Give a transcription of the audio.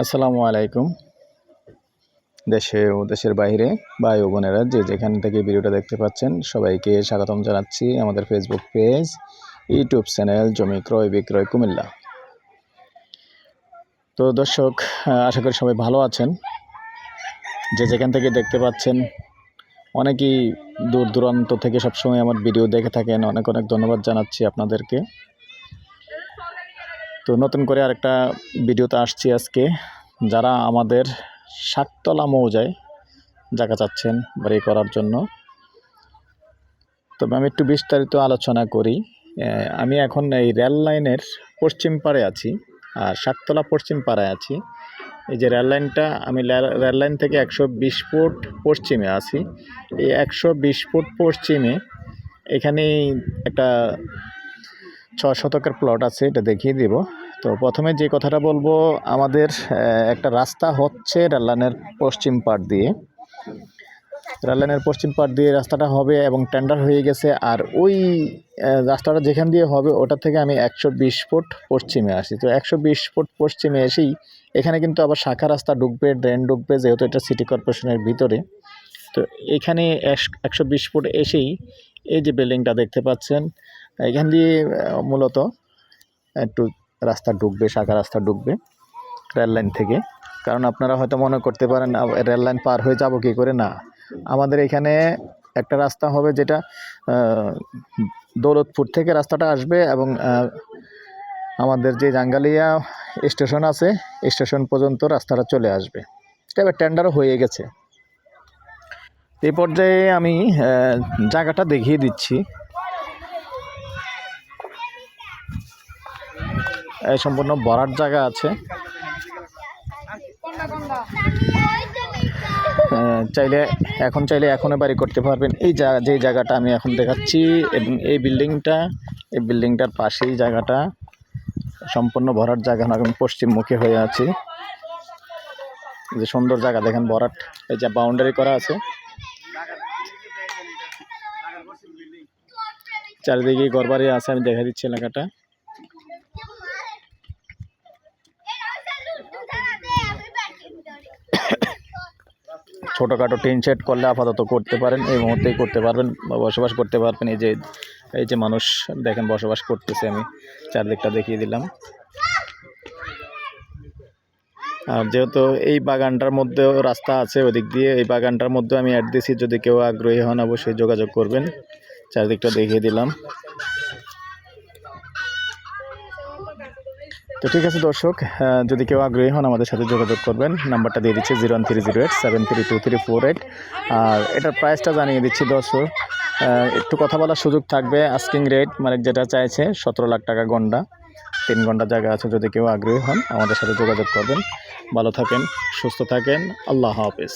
আসসালামু আলাইকুম। দেশে ও দেশের বাইরে ভাই ও বোনেরা যে যেখান থেকে ভিডিওটা দেখতে পাচ্ছেন, সবাইকে স্বাগতম জানাচ্ছি আমাদের ফেসবুক পেজ ইউটিউব চ্যানেল জমি ক্রয়, বিক্রয়, কুমিল্লা। তো দর্শক আশা করি সবাই ভালো আছেন। যে যেখান থেকে দেখতে পাচ্ছেন, অনেকেই দূর দূরান্ত থেকে সবসময় আমার ভিডিও দেখে থাকেন। অনেক অনেক ধন্যবাদ জানাচ্ছি আপনাদেরকে। তো নতুন করে আরেকটা ভিডিওতে আসছি আজকে। যারা আমাদের সাততলা মৌজায় জায়গা চাচ্ছেন বাড়ি করার জন্য। তবে আমি একটু বিস্তারিত আলোচনা করি। আমি এখন এই রেল লাইনের পশ্চিম পাড়ে আছি আর সাততলা পশ্চিম পাড়ায় আছি। এই যে রেল লাইনটা, আমি রেল লাইন থেকে একশো বিশ ফুট পশ্চিমে আছি। এই একশো বিশ ফুট পশ্চিমে এখানে একটা ছ শতকের প্লট আছে, এটা দেখিয়ে দিব। তো প্রথমে যে কথাটা বলব, আমাদের একটা রাস্তা হচ্ছে রেললাইনের পশ্চিম পাট দিয়ে। রেললাইনের পশ্চিম পাট দিয়ে রাস্তাটা হবে এবং টেন্ডার হয়ে গেছে, আর ওই রাস্তাটা যেখান দিয়ে হবে, ওটা থেকে আমি একশো বিশ ফুট পশ্চিমে আসি তো একশো বিশ ফুট পশ্চিমে এসেই এখানে কিন্তু আবার শাখা রাস্তা ঢুকবে ড্রেন ঢুকবে, যেহেতু এটা সিটি কর্পোরেশনের ভিতরে। তো এখানে একশো বিশ ফুট এসেই এই যে বিল্ডিংটা দেখতে পাচ্ছেন এখান দিয়ে মূলত একটু রাস্তা ঢুকবে, শাখা রাস্তা ঢুকবে রেল লাইন থেকে। কারণ আপনারা হয়তো মনে করতে পারেন রেল লাইন পার হয়ে যাব কী করে? না। আমাদের এখানে একটা রাস্তা হবে যেটা দৌলতপুর থেকে রাস্তাটা আসবে এবং আমাদের যে জাঙ্গালিয়া স্টেশন আছে, স্টেশন পর্যন্ত রাস্তাটা চলে আসবে। তবে টেন্ডারও হয়ে গেছে। এই পর্যায়ে আমি জায়গাটা দেখিয়ে দিচ্ছি। সম্পূর্ণ ভরাট জায়গা আছে। চাইলে এখন চাইলে এখনও বাড়ি করতে পারবেন। এই যা যে জায়গাটা আমি এখন দেখাচ্ছি এবং এই বিল্ডিংটা, এই বিল্ডিংটার পাশেই জায়গাটা, সম্পূর্ণ ভরাট জায়গা না আমি পশ্চিমমুখী হয়ে আছি। যে সুন্দর জায়গা, দেখেন ভরাট, এই যে বাউন্ডারি করা আছে। চারিদিকে ঘরবাড়ি আছে, আমি দেখা দিচ্ছি এলাকাটা। ছোটোখাটো টিন সেট করলে আপাতত করতে পারেন, এই মুহূর্তেই করতে পারবেন বা বসবাস করতে পারবেন। এই যে এই যে মানুষ, দেখেন বসবাস করতেছে আমি, চারদিকটা দেখিয়ে দিলাম। আর যেহেতু এই বাগানটার মধ্যেও রাস্তা আছে ওদিক দিয়ে, এই বাগানটার মধ্যে আমি অ্যাড দিছি, যদি কেউ আগ্রহী হন অবশ্যই যোগাযোগ করবেন। চারদিকটা দেখিয়ে দিলাম। তো ঠিক আছে, দর্শক যদি কেউ আগ্রহী হন আমাদের সাথে যোগাযোগ করবেন, নাম্বারটা দিয়ে দিচ্ছি zero one three zero eight seven three two three four eight. আর এটার প্রাইসটা জানিয়ে দিচ্ছি, দর্শক একটু কথা বলার সুযোগ থাকবে আস্কিং রেট মানে যেটা চাইছে, সতেরো লাখ টাকা গন্ডা। তিন ঘণ্টা জায়গা আছে, যদি কেউ আগ্রহী হন, আমাদের সাথে যোগাযোগ করবেন। ভালো থাকেন, সুস্থ থাকেন, আল্লাহ হাফেজ।